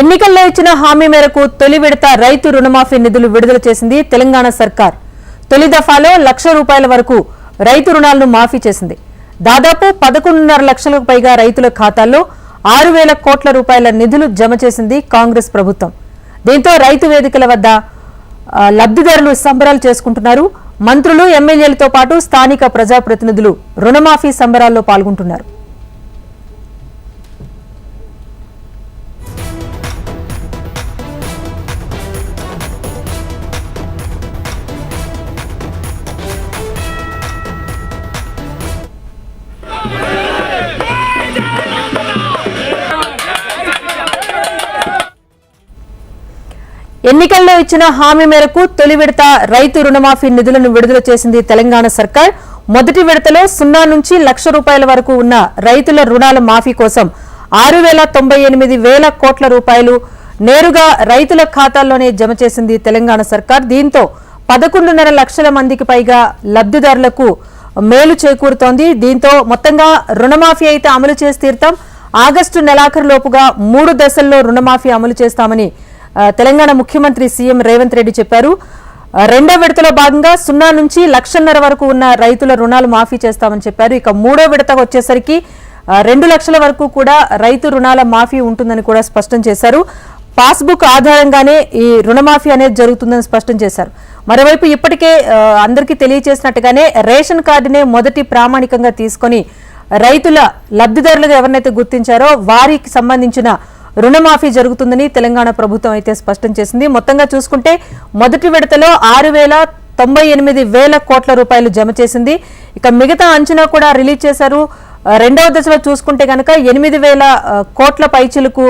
ఎన్నికల్లో ఇచ్చిన హామీ మేరకు తొలి విడత రైతు రుణమాఫీ నిధులు విడుదల చేసింది తెలంగాణ సర్కార్. తొలి దఫాలో లక్ష రూపాయల వరకు రైతు రుణాలను మాఫీ చేసింది. దాదాపు పదకొండున్నర లక్షలకు పైగా రైతుల ఖాతాల్లో ఆరు వేల కోట్ల రూపాయల నిధులు జమ చేసింది కాంగ్రెస్ ప్రభుత్వం. దీంతో రైతు వేదికల వద్ద లబ్దిదారులు లబ్ధిదారులు సంబరాలు చేసుకుంటున్నారు. మంత్రులు ఎమ్మెల్యేలతో పాటు స్థానిక ప్రజాప్రతినిధులు రుణమాఫీ సంబరాల్లో పాల్గొంటున్నారు. ఎన్నికల్లో ఇచ్చిన హామీ మేరకు తొలి విడత రైతు రుణమాఫీ నిధులను విడుదల చేసింది తెలంగాణ సర్కార్. మొదటి విడతలో సున్నా నుంచి లక్ష రూపాయల వరకు ఉన్న రైతుల రుణాల మాఫీ కోసం ఆరు వేల తొంభై ఎనిమిది వేల కోట్ల రూపాయలు నేరుగా రైతుల ఖాతాల్లోనే జమ చేసింది తెలంగాణ సర్కార్. దీంతో పదకొండున్నర లక్షల మందికి పైగా లబ్ధిదారులకు మేలు చేకూరుతోంది. దీంతో మొత్తంగా రుణమాఫీ అయితే అమలు చేసి తీరుతాం. ఆగస్టు నెలాఖరు లోపుగా మూడు దశల్లో రుణమాఫీ అమలు చేస్తామని తెలంగాణ ముఖ్యమంత్రి సీఎం రేవంత్ రెడ్డి చెప్పారు. రెండో విడతలో భాగంగా సున్నా నుంచి లక్షన్నర వరకు ఉన్న రైతుల రుణాలు మాఫీ చేస్తామని చెప్పారు. ఇక మూడో విడత వచ్చేసరికి రెండు లక్షల వరకు కూడా రైతు రుణాల మాఫీ ఉంటుందని కూడా స్పష్టం చేశారు. పాస్బుక్ ఆధారంగానే ఈ రుణమాఫీ అనేది జరుగుతుందని స్పష్టం చేశారు. మరోవైపు ఇప్పటికే అందరికీ తెలియజేసినట్టుగానే రేషన్ కార్డునే మొదటి ప్రామాణికంగా తీసుకొని రైతుల లబ్ధిదారులుగా ఎవరినైతే గుర్తించారో వారికి సంబంధించిన రుణమాఫీ జరుగుతుందని తెలంగాణ ప్రభుత్వం అయితే స్పష్టం చేసింది. మొత్తంగా చూసుకుంటే మొదటి విడతలో ఆరు వేల తొంభై ఎనిమిది వేల కోట్ల రూపాయలు జమ చేసింది. ఇక మిగతా అంచనా కూడా రిలీజ్ చేశారు. రెండవ దశలో చూసుకుంటే కనుక ఎనిమిది వేల కోట్ల పైచిలకు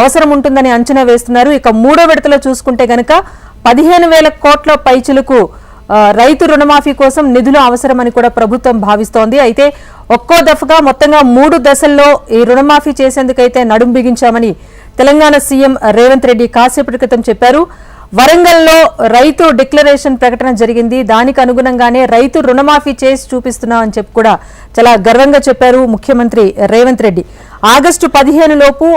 అవసరం ఉంటుందని అంచనా వేస్తున్నారు. ఇక మూడో విడతలో చూసుకుంటే కనుక పదిహేను వేల కోట్ల పైచిలకు రైతు రుణమాఫీ కోసం నిధులు అవసరమని కూడా ప్రభుత్వం భావిస్తోంది. అయితే ఒక్కో దఫగా మొత్తంగా మూడు దశల్లో ఈ రుణమాఫీ చేసేందుకైతే నడుం బిగించామని తెలంగాణ సీఎం రేవంత్ రెడ్డి కాసేపటి క్రితం చెప్పారు. వరంగల్లో రైతు డిక్లరేషన్ ప్రకటన జరిగింది. దానికి అనుగుణంగానే రైతు రుణమాఫీ చేసి చూపిస్తున్నామని చెప్పి కూడా చాలా గర్వంగా చెప్పారు ముఖ్యమంత్రి రేవంత్ రెడ్డి. ఆగస్టు పదిహేను లోపు